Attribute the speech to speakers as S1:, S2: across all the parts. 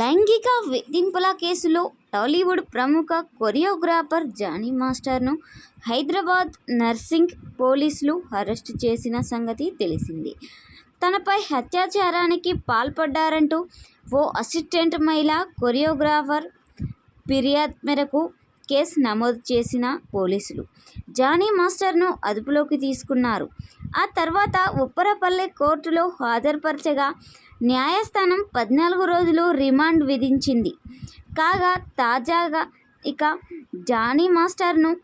S1: లైంగిక వేధింపుల కేసులో టాలీవుడ్ ప్రముఖ కొరియోగ్రాఫర్ జానీ మాస్టర్ను హైదరాబాద్ నర్సింగ్ పోలీసులు అరెస్టు చేసిన సంగతి తెలిసింది. తనపై అత్యాచారానికి పాల్పడ్డారంటూ ఓ అసిస్టెంట్ మహిళా కొరియోగ్రాఫర్ ఫిర్యాదు మేరకు కేసు నమోదు చేసిన పోలీసులు జానీ మాస్టర్ను అదుపులోకి తీసుకున్నారు. ఆ తర్వాత ఉప్పరపల్లె కోర్టులో హాజరుపరచగా న్యాయస్థానం పద్నాలుగు రోజులు రిమాండ్ విధించింది. కాగా తాజాగా ఇక జానీ మాస్టర్ను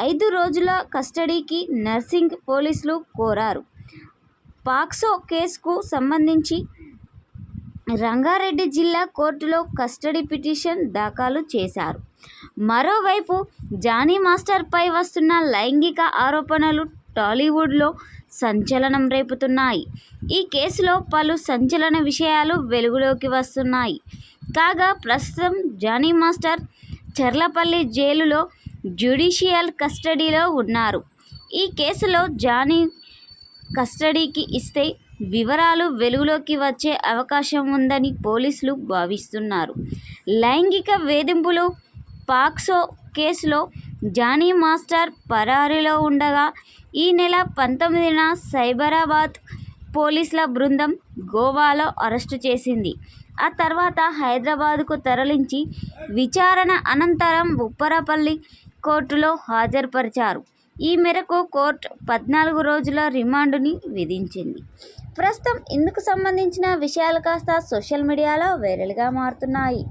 S1: ఐదు రోజుల కస్టడీకి నర్సింగ్ పోలీసులు కోరారు. పాక్సో కేసుకు సంబంధించి రంగారెడ్డి జిల్లా కోర్టులో కస్టడీ పిటిషన్ దాఖలు చేశారు. మరోవైపు జానీ మాస్టర్పై వస్తున్న లైంగిక ఆరోపణలు టాలీవుడ్లో సంచలనం రేపుతున్నాయి. ఈ కేసులో పలు సంచలన విషయాలు వెలుగులోకి వస్తున్నాయి. కాగా ప్రస్తుతం జానీ మాస్టర్ చర్లపల్లి జైలులో జ్యుడిషియల్ కస్టడీలో ఉన్నారు. ఈ కేసులో జానీ కస్టడీకి ఇస్తే వివరాలు వెలుగులోకి వచ్చే అవకాశం ఉందని పోలీసులు భావిస్తున్నారు. లైంగిక వేధింపులు పాక్సో కేసులో జానీ మాస్టర్ పరారీలో ఉండగా ఈ నెల పంతొమ్మిదిన సైబరాబాద్ పోలీసుల బృందం గోవాలో అరెస్టు చేసింది. ఆ తర్వాత హైదరాబాదుకు తరలించి విచారణ అనంతరం ఉప్పరపల్లి కోర్టులో హాజరుపరిచారు. ఈ మేరకు కోర్టు పద్నాలుగు రోజుల రిమాండ్ని విధించింది. ప్రస్తుతం ఇందుకు సంబంధించిన విషయాలు కాస్త సోషల్ మీడియాలో వైరల్గా మారుతున్నాయి.